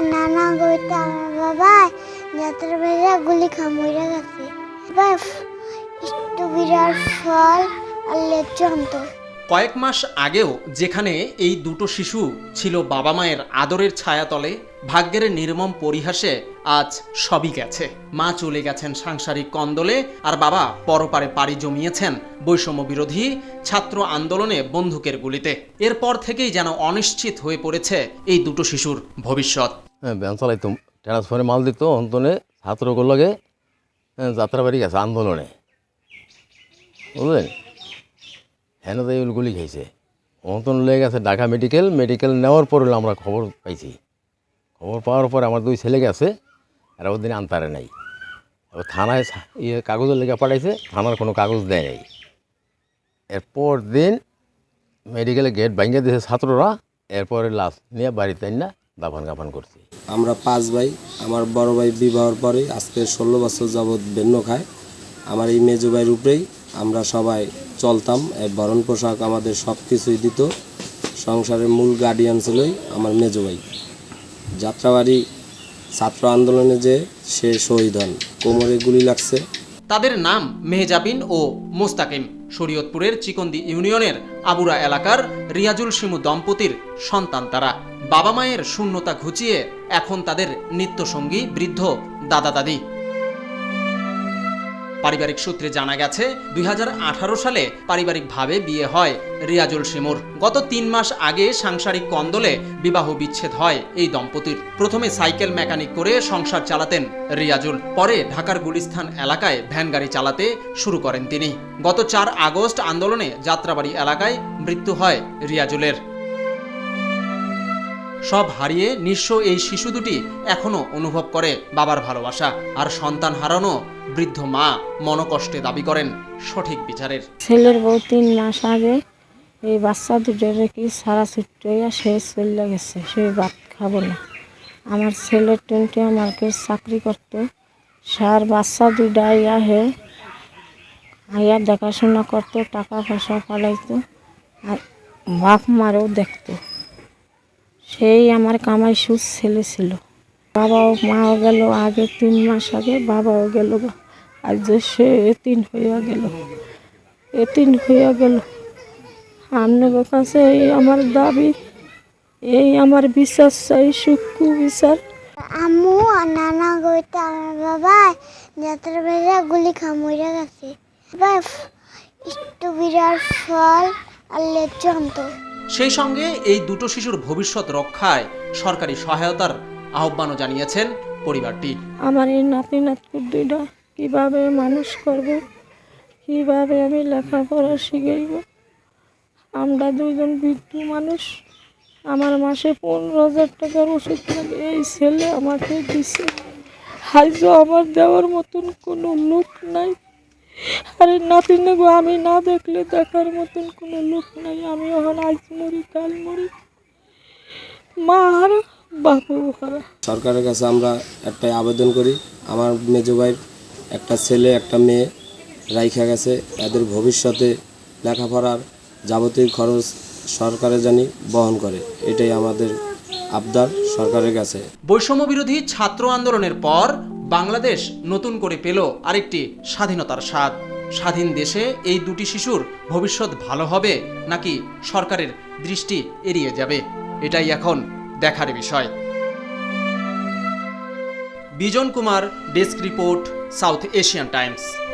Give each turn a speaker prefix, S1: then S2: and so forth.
S1: আর নানা গইতে আমার বাবা যাত্রা বেড়ে গুলি খামড়ে গেছে। এবার স্ট্রবেরির ফল আর লেচু
S2: কয়েক মাস আগেও যেখানে এই দুটো শিশু ছিল বাবা মায়ের আদরের ছায়াতলে, ভাগ্যের নির্মম পরিহাসে আজ সবই গেছে। মা চলে গেছেন সাংসারিক কন্দলে আর বাবা পরপারে পাড়ি জমিয়েছেন বৈষম্য বিরোধী ছাত্র আন্দোলনে বন্দুকের গুলিতে। এরপর থেকেই যেন অনিশ্চিত হয়ে পড়েছে এই দুটো শিশুর ভবিষ্যৎ।
S3: হ্যাঁ ব্যান চালাইতো ট্রান্সফারে মাল দিত, অন্তনে ছাত্রগুলো লাগে যাত্রাবাড়ি গেছে, আন্দোলনে। বুঝলেন? হ্যাঁ এই গুলি খাইছে। অন্তন লেগে গেছে ঢাকা মেডিকেল মেডিকেল নেওয়ার পর আমরা খবর পাইছি। খবর পাওয়ার পর আমার দুই ছেলে গেছে, এরা ওদিন আনতারে নাই। এবার থানায় ইয়ে কাগজের লেগে পাঠাইছে, থানার কোনো কাগজ দেয় নাই। এরপর দিন মেডিকেলে গেট ভাঙিয়ে দিয়েছে ছাত্ররা, এরপরে লাশ নিয়ে বাড়িতে না দাফান কাফান করছি।
S4: আমরা পাঁচ ভাই আমার বড় ভাই বিবাহর পরে আজকে ষোলো বছর যাবৎ ভিন্ন খায়। আমার এই মেজো ভাইয়ের উপরেই আমরা সবাই চলতাম এই ভরণ পোশাক আমাদের সব কিছুই দিত। সংসারের মূল গার্ডিয়ান ছিলই আমার মেজো ভাই। যাত্রাবাড়ি ছাত্র আন্দোলনে যে সে শহীদ হন কোমরে গুলি লাগছে।
S2: তাদের নাম মেহজাবিন ও মোস্তাকিম। শরীয়তপুরের চিকন্দি ইউনিয়নের আবুরা এলাকার রিয়াজুল শিমু দম্পতির সন্তান তারা। বাবা মায়ের শূন্যতা ঘুচিয়ে এখন তাদের নিত্যসঙ্গী, বৃদ্ধ, দাদা, দাদি। পারিবারিক সূত্রে জানা গেছে, দুই হাজার আঠারো সালে পারিবারিকভাবে বিয়ে হয় রিয়াজুল শিমুর। গত তিন মাস আগে সাংসারিক কন্দলে বিবাহ বিচ্ছেদ হয় এই দম্পতির। প্রথমে সাইকেল মেকানিক করে সংসার চালাতেন রিয়াজুল, পরে ঢাকার গুলিস্থান এলাকায় ভ্যান গাড়ি চালাতে শুরু করেন তিনি। গত চার আগস্ট আন্দোলনে যাত্রাবাড়ি এলাকায় মৃত্যু হয় রিয়াজুলের। সব হারিয়ে নিঃস্ব এই শিশু দুটি এখনও অনুভব করে বাবার ভালোবাসা। আর সন্তান হারানো বৃদ্ধ মা মনকষ্টে দাবি করেন সঠিক বিচারের।
S5: ছেলের বউ তিন মাস আগে এই বাচ্চা দুটো রেখে সারা ছুট্ট সে চলে গেছে, সে ভাত খাব না। আমার ছেলের টোয়েন্টি আমাকে চাকরি করতো। সার বাচ্চা দুটা ইয়া হে, আইয়া দেখাশোনা করতো, টাকা পয়সা পালাইতো, আর বাপ মারও দেখতো। সেই আমার কামাই সুদ ছেলে ছিল। বাবাও মাও গেল আগে তিন মাস আগে, বাবাও গেল আর যে সে এতিন হইয়া গেল। এতিন হইয়া গেল। আপনাদের কাছে এই আমার দাবি, এই আমার বিশ্বাস চাই সূক্ষ্ম বিচার।
S1: আম্মু আর নানা গইতে আমার বাবা যাত্রা বেড়ে গুলি খামড়ে গেছে। এবার স্ট্রবেরির ফল আর লেচু আনতো।
S2: সেই সঙ্গে এই দুটো শিশুর ভবিষ্যৎ রক্ষায় সরকারি সহায়তার আহ্বানও জানিয়েছেন পরিবারটি।
S5: আমার এই নাতি নাতকুর দুইটা কীভাবে মানুষ করব, কীভাবে আমি লেখাপড়া শিখাইব? আমরা দুইজন বৃদ্ধ মানুষ, আমার মাসে পনেরো হাজার টাকার ওষুধ লাগে, এই ছেলে আমাকে দিছে। আজও আমার দেওয়ার মতন কোনো লোক নাই। আরে নাতি নেগো আমি না দেখলে দেখার মতন কোনো লোক নাই। আমি ওখান আজ মরি কাল মরি। মা হারা বাপু হারা
S4: সরকারের কাছে আমরা একটাই আবেদন করি আমার মেজো ভাইয়ের একটা ছেলে একটা মেয়ে রাইখা গেছে। এদের ভবিষ্যতে লেখাপড়ার যাবতীয় খরচ সরকারে জানি বহন করে। এটাই আমাদের আবদার সরকারের কাছে।
S2: বৈষম্য বিরোধী ছাত্র আন্দোলনের পর বাংলাদেশ নতুন করে পেল আরেকটি স্বাধীনতার স্বাদ। স্বাধীন দেশে এই দুটি শিশুর ভবিষ্যৎ ভালো হবে নাকি সরকারের দৃষ্টি এড়িয়ে যাবে? এটাই এখন দেখার বিষয়। Bijan Kumar, desk report, South Asian Times.